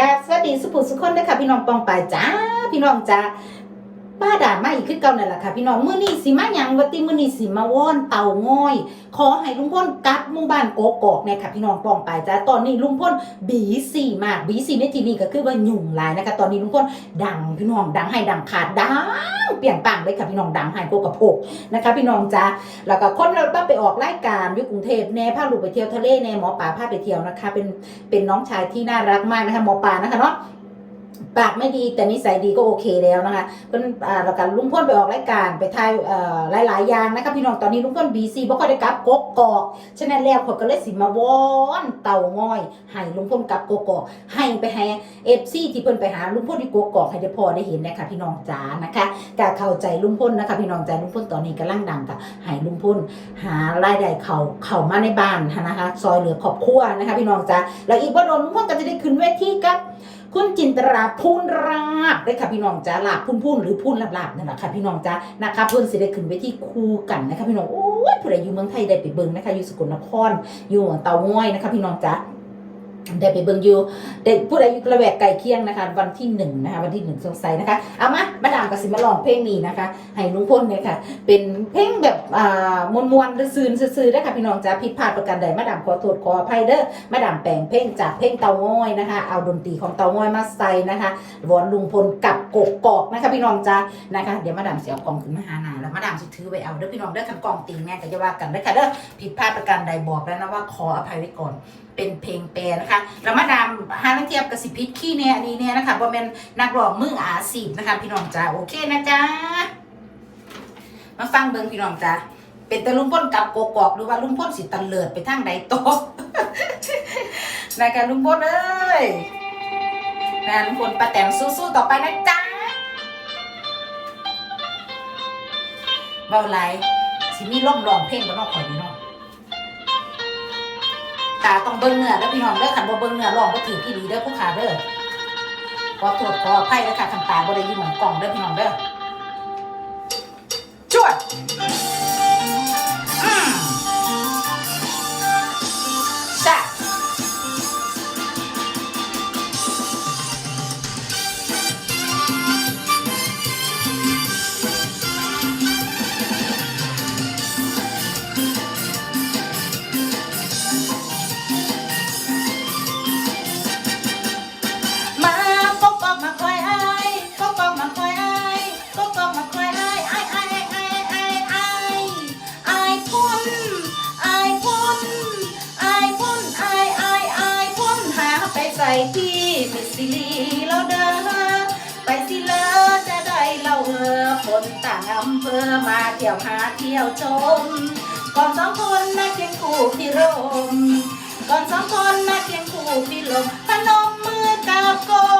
กาสวัสดีสุภุสุคนนะคะพี่น้องปองปายจ้าพี่น้องจ้า ป้าด่ามาอีกคือเก่านั่นแหละค่ะพี่น้องมื้อนี้สิมาหยังวัติมื้อนี้สิมาว่อนเต่าง้อย ขอให้ลุงพ่นกลับหมู่บ้านโกกอกเนี่ยค่ะพี่น้องปองไปจ้าตอนนี้ลุงพ่นบีซีมากบีซีในที่นี้ก็คือว่าหยุ่งหลายนะคะ ตอนนี้ลุงพ่นดังพี่น้องดังให้ดังขาดดังเปลี่ยนปังเลยค่ะพี่น้องดังให้โกกระโพกนะคะ พี่น้องจ้าแล้วก็คนเราต้องไปออกรายการอยู่กรุงเทพแน่พาลูกไปเที่ยวทะเลแน่หมอป่าพาไปเที่ยวนะคะ เป็นเป็นน้องชายที่น่ารักมากนะคะหมอป่านะคะเนาะ ปากไม่ดีแต่นิสัยดีก็โอเคแล้วนะคะเพิ่นอ่าแล้วก็ลุงพ่นไปออกรายการไปถ่ายเอ่อหลายๆอย่างนะคะพี่น้องตอนนี้ลุงพ่นบีซีบ่ค่อยได้กลับกกกอกฉะนั้นแล้วเขาก็เลยสิมาวอนเต่าง้อยให้ลุงพ่นกลับกกอกให้ไปให้เอฟซีที่เพิ่นไปหาลุงพ่นที่กกอกให้ได้พอได้เห็นนะคะพี่น้องจ๋านะคะกาเข้าใจลุงพ่นนะคะพี่น้องจ๋าลุงพ่นตอนนี้กำลังดังค่ะให้ลุงพ่นหารายได้เขาเขามาในบ้านนะคะซอยเหลือครอบครัวนะคะพี่น้องจ้าแล้วอีกบ่โดนลุงพ่นก็จะได้ขึ้นเวทีกับ คุณจินตราพูนราบได้ค่ะพี่น้องจ้าลาบพูนพูนหรือพูนลาบลาบนั่นแหละค่ะพี่น้องจ้านะคะเพิ่นสิได้ขึ้นไวทีคู่กันนะคะพี่น้องโอ้ยผู้ใดอยู่เมืองไทยได้ไปเบิ่งนะคะอยู่สกลนครอยู่เตาง้อยนะคะพี่น้องจ้า ได้ไปเบิ่งอยู่ได้ผู้ใดอยู่ระแวกไกลเคียงนะคะ วันที่หนึ่งนะคะวันที่หนึ่งสงสัยนะคะเอามามาดามกับสิมาลองเพลงนี้นะคะ ให้ลุงพลเนี่ยค่ะ เป็นเพลงแบบอ่ามวนมวนซื่นซื่อๆนะคะพี่น้องจ้าผิดพลาดประการใดมาดามขอโทษขออภัยเด้อมาดามแปลงเพลงจากเพลงเตาง้อยนะคะ เอาดนตรีของเตาง้อยมาใส่นะคะวอนลุงพลกับกกกอกนะคะ พี่น้องจ้านะคะ เดี๋ยวมาดามเสียกล่องขึ้นมาหาหนาแล้วมาดามสิถือไปเอาเด้อพี่น้องเด้อคันกล่องตีแง่ก็จะว่ากันเด้อค่ะเด้อผิดพลาดประการใดบอกแล้วนะว่าขออภัยไว้ก่อน เป็นเพลงแปลนะคะแล้วมาดามหาลเทียบกับสิพิษขี้เนี่ยอันนี้เนี่ยนะคะบ่แม่นนักร้องมืออาชีพนะคะพี่น้องจ้าโอเคนะจ๊ะมาฟังเบิ่งพี่น้องจ้าเป็นแต่ลุงพ่นกับโกกอกหรือว่าลุงพ่นสิตันเลิดไปทางใดโตะนายการลุงพ่นเอ้ยนะลุงพ่นป้าแตนสู้ๆต่อไปนะจ๊ะเบาไหลสิมีล่มรองเพลงบ่เนอกข่อยนี่เนาะ ตาต้องเบิ้งเนื้อแล้วพี่น้องเด้อขันบ่เบิ้งเนื้อลองบ่ถือพี่ดีเด้อผู้ขาเด้อขอโทษขออภัยแล้วค่ะคันตาบ่ได้ยินหมองกล่องเด้อพี่น้องเด้อช่วย สิลีแล้วเด้อไปสิเลอจะได้เล่าเออคนต่างอำเภอมาเที่ยวหาเที่ยวชม ก่อนสองคนนะเคียงคู่พี่รม ก่อนสองคนนะเคียงคู่พี่ลมพนมมือกับกลม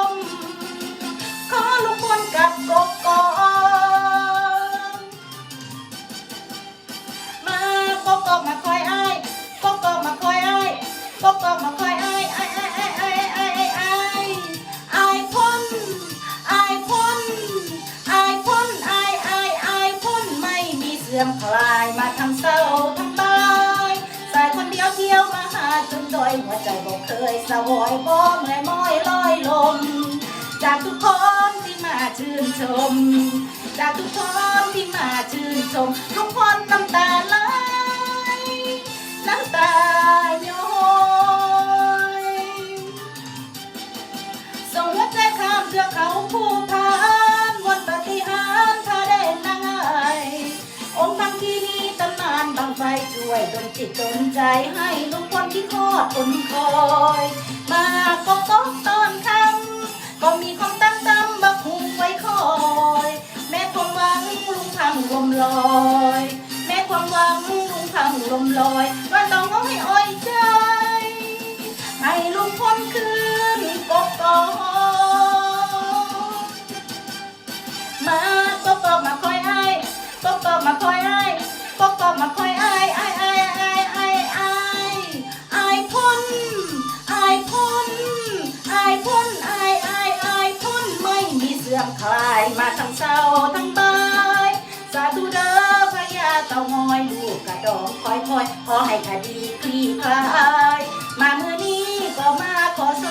าหาจนดอยหัวใจบอกเคยสวอยบ่เมื่อยม้อยลอยลม จากทุกคนที่มาชื่นชม จากทุกคนที่มาชื่นชมทุกคนน้ำตาไหลน้ำตา วยดลจิตดลใจให้ลุงคนที่คอดทนคอย มาก็ต้องตอนคำก็มีความตั้งจำบักหุงไว้คอย แม้ความหวังลุงพังลมลอย แม้ความหวังลุงพังลมลอยว่าต้องเอาให้อ้อยใจให้ลุงพ้นคืนกกอก ทั้งเศร้าทั้งบสาธุเด้อพระยาเต่างอยลูกกระดองคอยคอยขอให้คดีคลี่คลายมามือนี้ก็มาขอโซ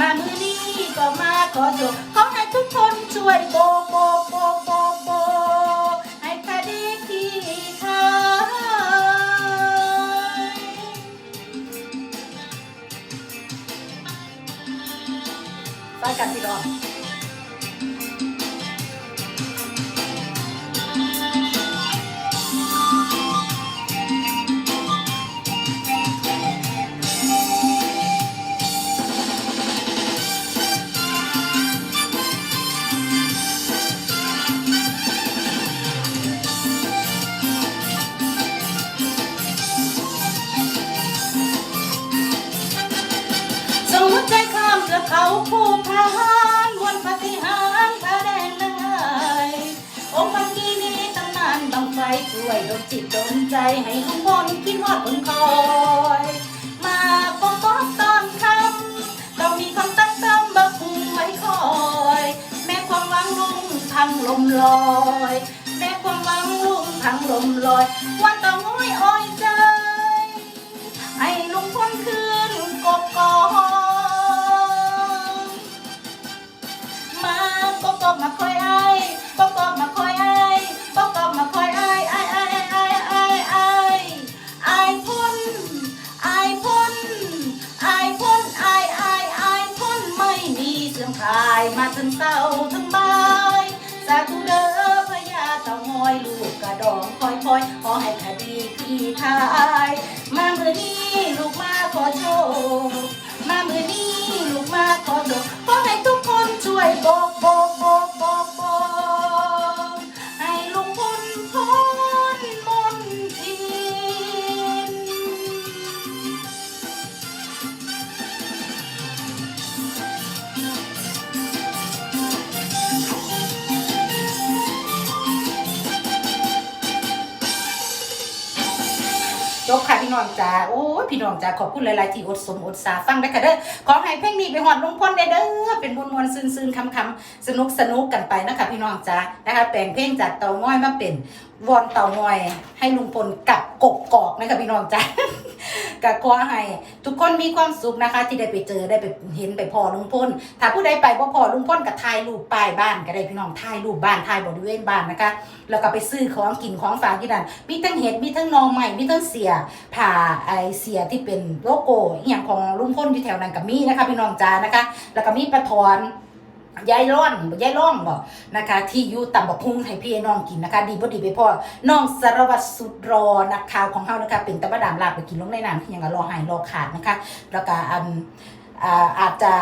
มามือนี้ก็มาขอโชคขอให้ทุกคนช่วยโบโบโบโบโบให้คดีขี้คลายไปกันพี่น้อง ช่วยดลจิตดลใจให้ห้องพลคิดว่าคนคอย มาปกป้องตอนคำเรามีคำตั้งตำบักไว้คอย แม้ความหวังลุงพังลมลอย แม้ความหวังลุงพังลมลอย วันต้องห้อยอ้อยใจ ลาถึงเต่าถึงใบสาธุเด้อพญาเต่างอยลูกกระดองคอยคอยขอให้คดีพี่ทาย มามือนี้ลูกมาขอโชค มามือนี้ บค่ะพี่น้องจ้าโอ้พี่น้องจ้าขอบคุณหลายๆที่อดสมอดสาฟังได้ค่ะเด้อขอให้เพลงนี้ไปหอดลุงพ้นเด้อเป็นมวลมวลซึนซึนคำคำสนุกสนุกกันไปนะคะพี่น้องจ้านะคะแปลงเพลงจากเตาง้อยมาเป็นวอนเต่างอย ให้ลุงพลกับกกกอกนะคะพี่น้องจ้าก็ขอให้ทุกคนมีความสุขนะคะ ที่ได้ไปเจอได้ไปเห็นไปพอลุงพลถ้าผู้ใดไปบ่พอลุงพลก็ถ่ายรูปป้ายบ้านก็ได้พี่น้องถ่ายรูปบ้านถ่ายบริเวณบ้านนะคะ แล้วก็ไปซื้อของกินของฝากที่นั่นมีทั้งเห็ดมีทั้งนองใหม่มีทั้งเสียผ่าไอเสียที่เป็นโลโก้อหย่างของลุงพลที่แถวนั้นก็มีนะคะ พี่น้องจ้านะคะ แล้วก็มีปลาทอน ยายร่อนยายร่องบอกนะคะ ที่อยู่ตำบักพุ่งให้พี่น้องกินนะคะ ดีบ่ดีไปพ่อน้องสารวัตรสุดรอนักข่าวของเฮานะคะ เป็นตะบะดามลาบไปกินลงในน้ำที่ยังรอหายรอขาดนะคะ แล้วก็อันอ่าอาจจะ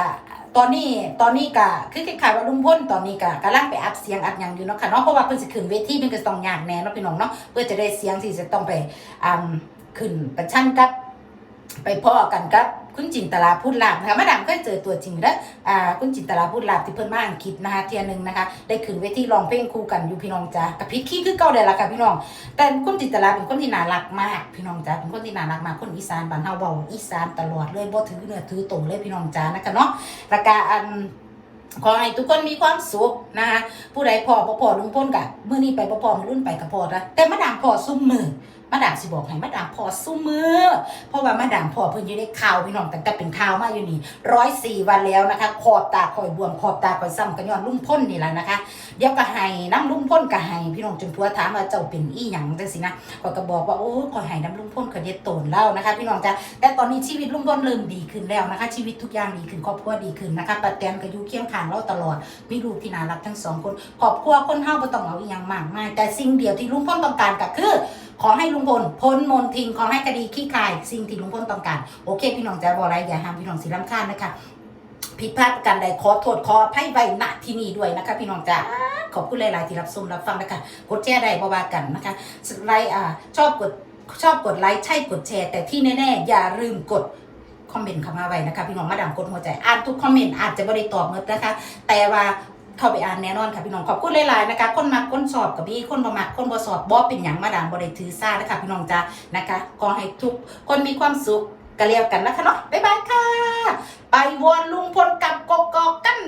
ตอนนี้ตอนนี้ก็คือคล้ายๆว่าลุงพ่นตอนนี้ก็กำลังไปอัดเสียงอัดยังอยู่เนาะค่ะเนาะเพราะว่าเพิ่นสิขึ้นเวทีเพิ่นก็ต้องยากแน่เนาะพี่น้องเนาะเพื่อจะได้เสียงที่จะต้องไปอ่าขึ้นประชันกับ ไปพ่อกันกับคุณจินตลาพูดลาบนะคะมาดามเคยเจอตัวจริงแล้วอ่าคุณจินตลาพูดลาบที่เพิ่นมาอังกฤษนะคะเทียหนึงนะคะได้ขึ้นเวทีร้องเพลงคู่กันอยู่พี่น้องจ้ากับพิษขี้คือเก่าได้ละค่ะพี่น้อง แต่คุณจินตลาเป็นคนที่น่ารักมาก พี่น้องจ้าเป็นคนที่น่ารักมากคนอีสานบ้านเฮาเว้าอีสานตลอดเลยบ่ถือเนื้อถือตรงเลยพี่น้องจ้านะคะเนาะแล้วก็อันขอให้ทุกคนมีความสุขนะคะผู้ใดพอบ่พอลุงพ้นกะมื้อนี้ไปบ่พอมรุ่นไปกับพอนะแต่มาดามพอซุ่มมือ มาดามสิบอกให้มาดามพอซุ่มมือ เพราะว่ามาดามพอเพิ่นอยู่ในข่าวพี่น้องตั้งแต่เป็นข่าวมาอยู่นี่ร้อยสี่วันแล้วนะคะ ขอบตาคอยบวมขอบตาคอยซ้ำกันย้อนลุงพ้นนี่แหละนะคะ เดี๋ยวก็ให้น้ำลุงพ้นก็ให้พี่น้องจนทัวถามว่าเจ้าเป็นอีหยังจังสินะก็ก็บอกว่าโอ้ขอยให้น้ำลุงพ้นขอยเด็ดโตนแล้วนะคะ พี่น้องจ้ะแต่ตอนนี้ชีวิตลุงพ้นเริ่มดีขึ้นแล้วนะคะ ชีวิตทุกอย่างดีขึ้นครอบครัวดีขึ้นนะคะป้าแตนก็อยู่เคียงข้างเราตลอดมีลูกที่น่ารักทั้งสองคนครอบครัวคนเฮาบ่ต้องเอาอีหยังมากมายแต่สิ่งเดียวที่ลุงพ้นต้องการก็คือขอให้ลุงพลพ้นมนทินขอให้คดีขี้คาย สิ่งที่ลุงพลต้องการ โอเค พี่น้องจะบอกอะไรอย่าห้ามพี่น้องสิรำคาญนะคะผิดพลาดประการใดขอโทษขออภัยไว้ณที่นี่ด้วยนะคะ พี่น้องจ้าขอบคุณหลาย ๆ ที่รับชมรับฟังนะคะกดแชร์ได้บ่ว่ากันนะคะไลค์อ่าชอบกดชอบกดไลค์ใช่กดแชร์ แต่ที่แน่ ๆ อย่าลืมกดคอมเมนต์เข้ามาไว้นะคะ พี่น้องมาดามกดหัวใจอ่านทุกคอมเมนต์อาจจะไม่ได้ตอบหมดนะคะ แต่ว่า เข้าไปอ่านแน่นอนค่ะพี่น้องขอบคุณหลายๆนะคะคนมักคนสอบกับพี่คนบ่มักคนบ่สอบบ่เป็นหยังมาดามบ่ได้ถือซ่านะคะพี่น้องจ้านะคะขอให้ทุกคนมีความสุขกันแล้วกันนะคะเนาะบ๊ายบายค่ะ ไปวนลุงพลกับกกอกกัน